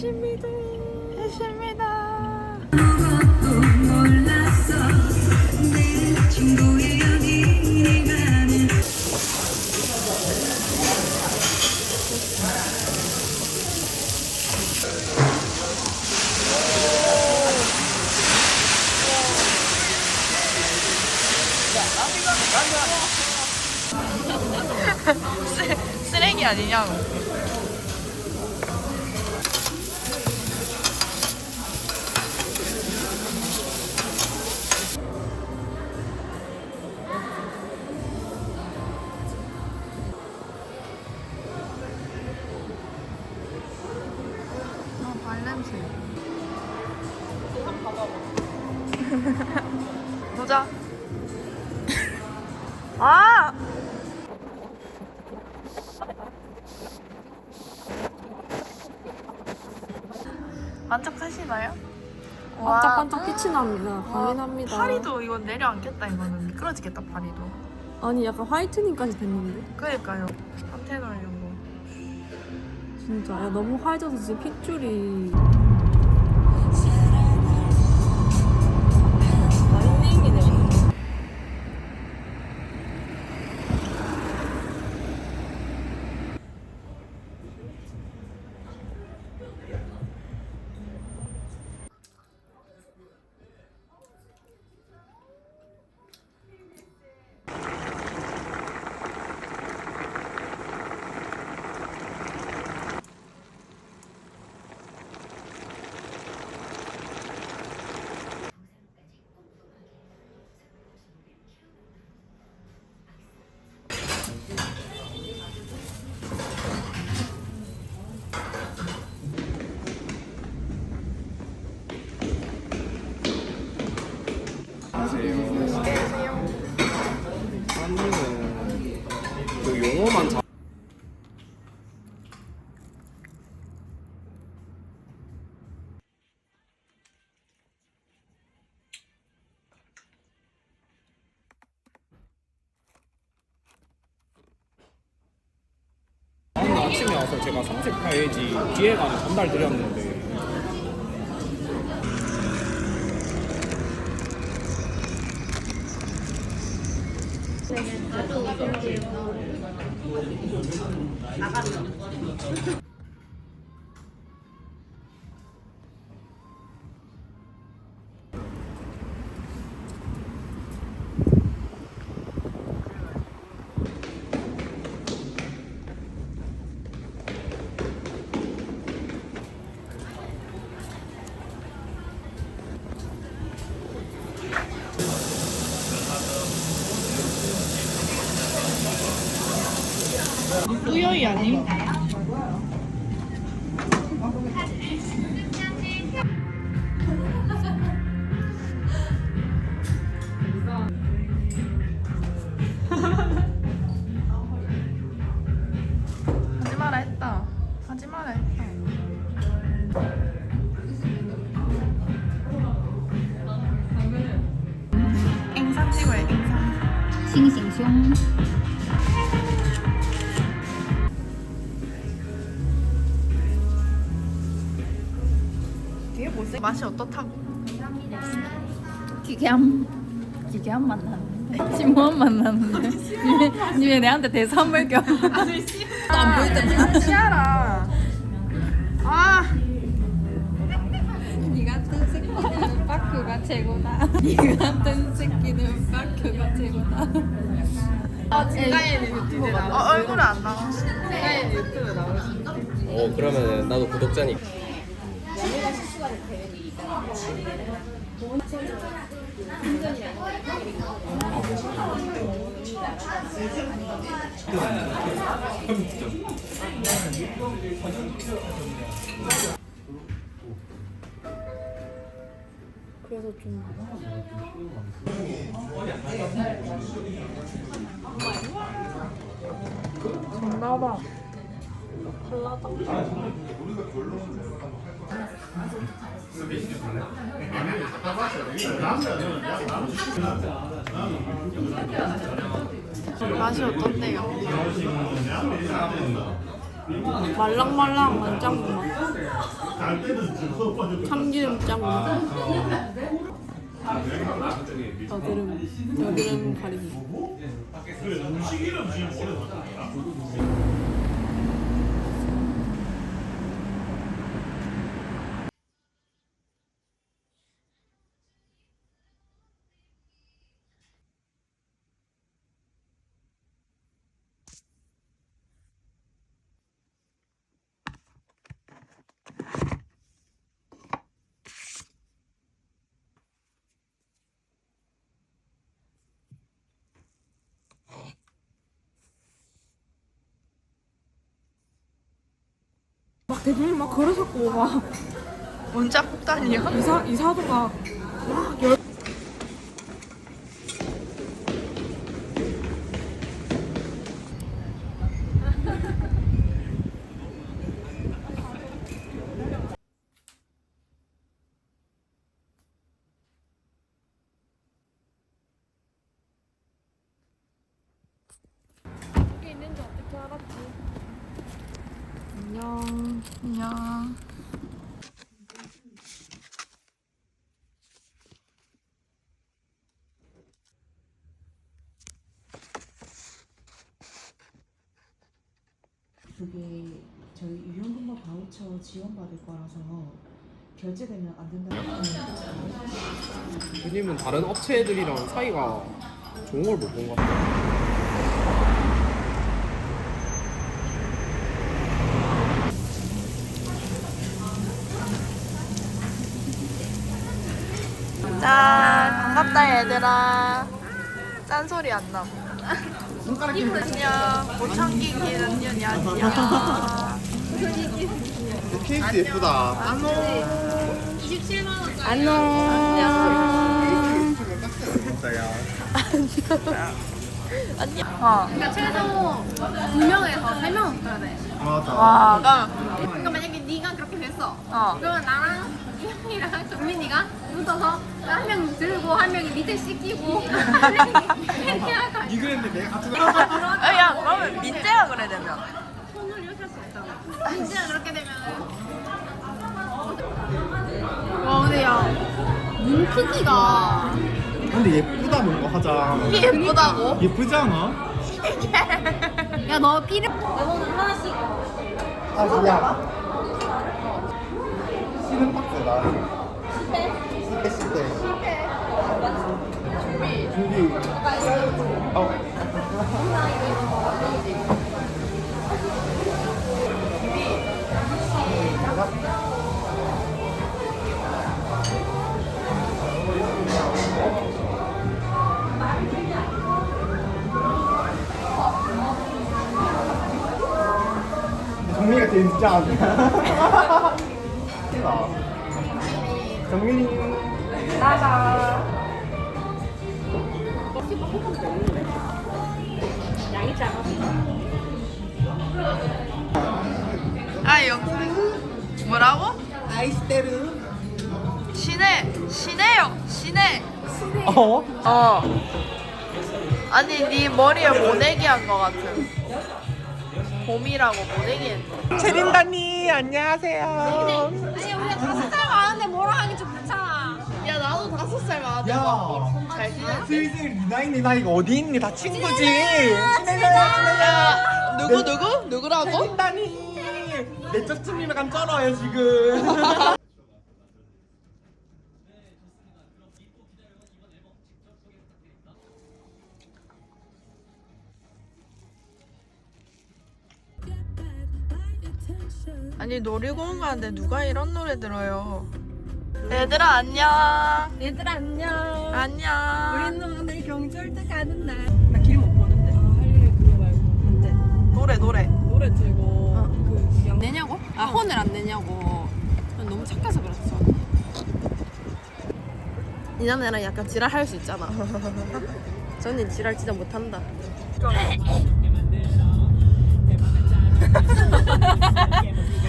해십니다. 해십니다. 쓰- 쓰레기 아니냐고. 아! 만족하시나요? 와, 반짝반짝 빛이 납니다. 강인합니다. 파리도 이건 내려앉겠다 이거는 미끄러지겠다 파리도. 아니 약간 화이트닝까지 됐는데 그러니까요. 판테놀 이런 거. 진짜 야, 너무 화해져서 지금 핏줄이 제가 삼색파에지 뒤에 가는 전달 드렸는데. 뿌 여이 아니? 하지 어떻다고? 기계함 기계함 만났는데 심오한 만났는데 니왜 내한테 대사물 껴? 안 보일 때 시아라. 아. 니 같은 새끼는 빠크가 최고다. 니 같은 새끼는 빠크가 최고다. 어, 얼굴은 안 나와. 어 그러면 나도 구독자니까 그래서 좀 나봐. 맛이 어떤데요? 말랑말랑한 짱구 맛. 참기름 짱구 맛. 여드름, 여드름 가리기. 막 대표님 막 걸어섰고 막 문자 폭탄이야? 이사 이사도가 안녕. 안녕. 그게 저희 유연근무 바우처 지원받을 거라서 결제되면 안 된다고 누님은 다른 업체들이랑 사이가 좋은 걸 못 본 것 같아요. 짠 반갑다 얘들아 짠 소리 안 나. 안녕 모창기 기는년이 안녕 케이크 예쁘다. 안녕 진짜야. 안녕 어. 그러니까 최소 두 명에서 세 명은 붙어야 돼. 맞아. 와 그럼 그러니까 만약에 네가 그렇게 됐어. 어. 그러면 나랑 이형이랑 정민이가 붙어서 한 명 들고 한 명이 밑에 씻기고 한 명이 이렇게. 이거 했는데 내가 같은 어, 야 그러면 민재가 그래 되면 손을 이렇게 할 수 없잖아. 진짜 그렇게 되면 와 근데 야 눈피기가 근데 예쁘다 뭔가 하자. 이게 예쁘다고? 예쁘지 않아? 야너 피를 아 그냥. 쉬는 박스다. 10대 10대 10대. 준비. 어. 정민이가 제일 진짜 안 돼. 정민이. 아 영상 뭐라고? 아이스테르. 시내 시내요 시내 어? 어 아니 네 머리에 모내기 한 거 같은 봄이라고 모내기 했네 체린다니 안녕하세요. 아니 우리가 다섯 살 많은데 뭐라 하기 좀 그렇잖아. 야 많은데 야. 슬슬 리나 있니 나 이거 어디 있니 다 친구지. 친해져요 친해져. 누구 누구? 누구라고? 체린다니. 내 짝친이랑 쩔어요 지금. 아니 놀이공원 가는데 누가 이런 노래 들어요 얘들아 안녕 얘들아 안녕. 안녕 우리는 오늘 경절대 가는 날. 나 길 못 보는데. 아, 할일 그거 말고 안 돼. 노래 노래 노래 들고 그 양... 내냐고? 아 혼을 안 내냐고. 난 너무 착해서 그랬어. 이남이랑 약간 지랄 할 수 있잖아. 저는 지랄 진짜 못한다.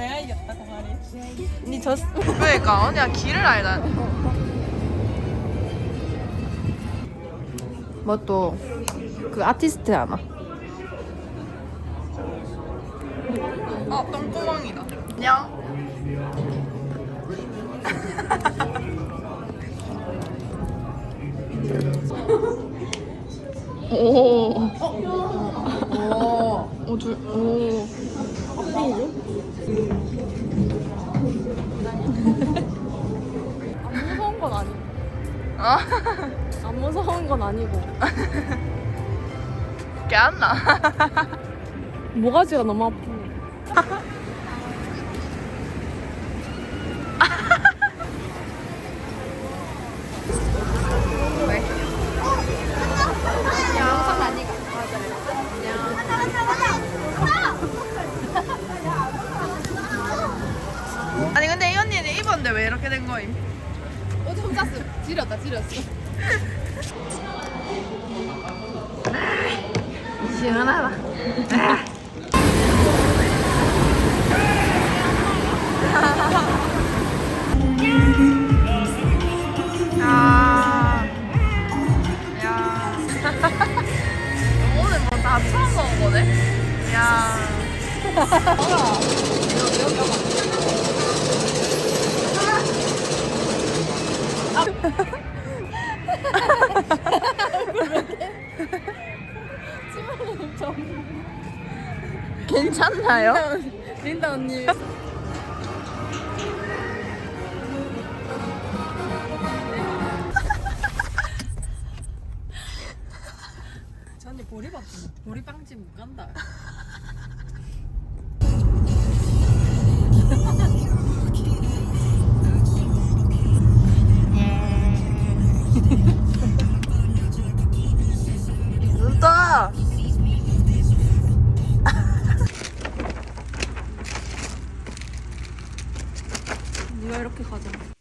내가 이겼다 그 말이. 니 졌어. 그러니까 언니가 길을 알다. 뭐 또 그 아티스트 하나. 아 똥구멍이다. 냥. 오. 오. 오, 둘, 오. 안 무서운 건 아니고. 아, 안 무서운 건 아니고. 깨안나. 모가지가 너무 아프네. 아니 근데 이 입었는데 왜 이렇게 된 거임? 어디 훔쳤어? 지렸다, 지렸어. 시원하다. 야. 야. 오늘 뭐 다 처음 먹은 거네? 야. 괜찮나요? 린다 언니. 저 언니 보리 바쁘 보리 빵집 못 간다. 네가 이렇게 가자.